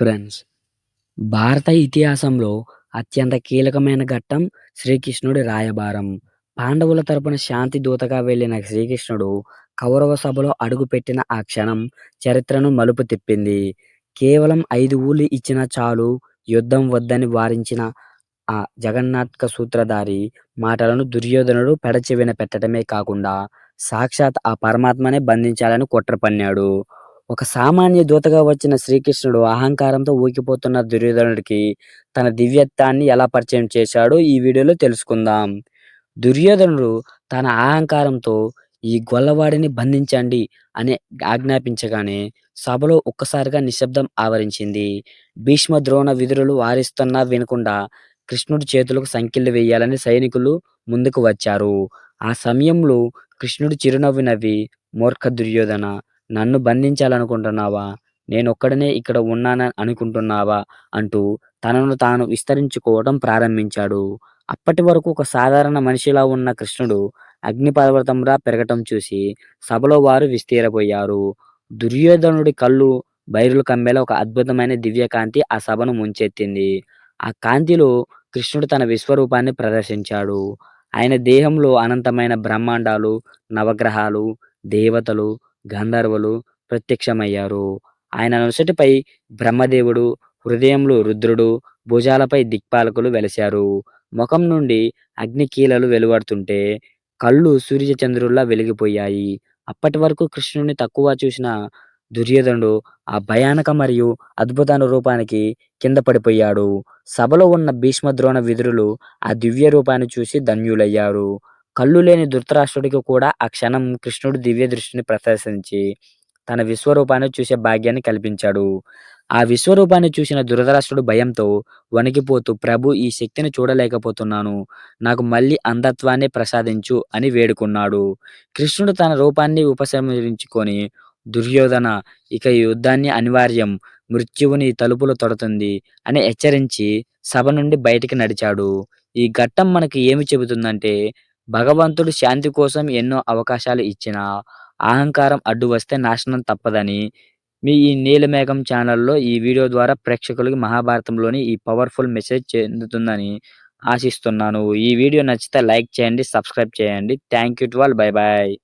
Friends. భారత ఇతిహాసంలో అత్యంత కీలకమైన ఘట్టం శ్రీకృష్ణుడి రాయబారం. పాండవుల తరపున శాంతి దూతగా వెళ్ళిన శ్రీకృష్ణుడు కౌరవ సభలో అడుగుపెట్టిన ఆ క్షణం చరిత్రను మలుపు తిప్పింది. కేవలం ఐదు ఊళ్ళు ఇచ్చినా చాలు యుద్ధం వద్దని వారించిన ఆ జగన్నాథక సూత్రధారి మాటలను దుర్యోధనుడు పెడచెవిన పెట్టడమే కాకుండా సాక్షాత్ ఆ పరమాత్మనే బంధించాలని కుట్ర పన్నాడు ఒక సామాన్య దూతగా వచ్చిన శ్రీకృష్ణుడు అహంకారంతో ఊగిపోతున్న దుర్యోధనుడికి తన దివ్యత్వాన్ని ఎలా పరిచయం చేశాడో ఈ వీడియోలో తెలుసుకుందాం. దుర్యోధనుడు తన అహంకారంతో ఈ గొల్లవాడిని బంధించండి అని ఆజ్ఞాపించగానే సభలో ఒక్కసారిగా నిశ్శబ్దం ఆవరించింది. భీష్మ ద్రోణ విధులు వారిస్తున్నా వినకుండా కృష్ణుడి చేతులకు సంఖ్యలు వేయాలని సైనికులు ముందుకు వచ్చారు. ఆ సమయంలో కృష్ణుడు చిరునవ్వు నవ్వి మూర్ఖ దుర్యోధన నన్ను బంధించాలనుకుంటున్నావా? నేనొక్కడనే ఇక్కడ ఉన్నానని అనుకుంటున్నావా? అంటూ తనను తాను విస్తరించుకోవడం ప్రారంభించాడు. అప్పటి వరకు ఒక సాధారణ మనిషిలా ఉన్న కృష్ణుడు అగ్నిపర్వతంలా పెరగటం చూసి సభలో వారు విస్తీరపోయారు దుర్యోధనుడి కళ్ళు బైరులు కమ్మేలా ఒక అద్భుతమైన దివ్యకాంతి ఆ సభను ముంచెత్తింది. ఆ కాంతిలో కృష్ణుడు తన విశ్వరూపాన్ని ప్రదర్శించాడు. ఆయన దేహంలో అనంతమైన బ్రహ్మాండాలు నవగ్రహాలు దేవతలు గంధర్వులు ప్రత్యక్షమయ్యారు. ఆయన నొసటిపై బ్రహ్మదేవుడు హృదయంలో రుద్రుడు భుజాలపై దిక్పాలకులు వెలశారు. ముఖం నుండి అగ్నికీలలు వెలువడుతుంటే కళ్ళు సూర్యచంద్రుల్లా వెలిగిపోయాయి. అప్పటి వరకు కృష్ణుడిని తక్కువ చూసిన దుర్యోధనుడు ఆ భయానక మరియు అద్భుతాన రూపానికి కింద పడిపోయాడు. సభలో ఉన్న భీష్మ ద్రోణ విదురులు ఆ దివ్య రూపాన్ని చూసి ధన్యులయ్యారు. కళ్ళు లేని ధృతరాష్ట్రుడికి కూడా ఆ క్షణం కృష్ణుడు దివ్య దృష్టిని ప్రదర్శించి తన విశ్వరూపాన్ని చూసే భాగ్యాన్ని కల్పించాడు. ఆ విశ్వరూపాన్ని చూసిన దురదరాష్ట్రుడు భయంతో వణికిపోతూ ప్రభు ఈ శక్తిని చూడలేకపోతున్నాను. నాకు మళ్ళీ అంధత్వాన్ని ప్రసాదించు అని వేడుకున్నాడు. కృష్ణుడు తన రూపాన్ని ఉపసంహరించుకొని దుర్యోధన ఇక ఈ యుద్ధాన్ని అనివార్యం. మృత్యువుని తలుపులు తొడుతుంది అని హెచ్చరించి సభ నుండి బయటికి నడిచాడు. ఈ ఘట్టం మనకి ఏమి చెబుతుందంటే భగవంతుడు శాంతి కోసం ఎన్నో అవకాశాలు ఇచ్చినా అహంకారం అడ్డు వస్తే నాశనం తప్పదని మీ ఈ నీలమేఘం ఛానల్లో ఈ వీడియో ద్వారా ప్రేక్షకులకి మహాభారతంలోని ఈ పవర్ఫుల్ మెసేజ్ చెందుతుందని ఆశిస్తున్నాను. ఈ వీడియో నచ్చితే లైక్ చేయండి సబ్స్క్రైబ్ చేయండి. Thank you to all. Bye bye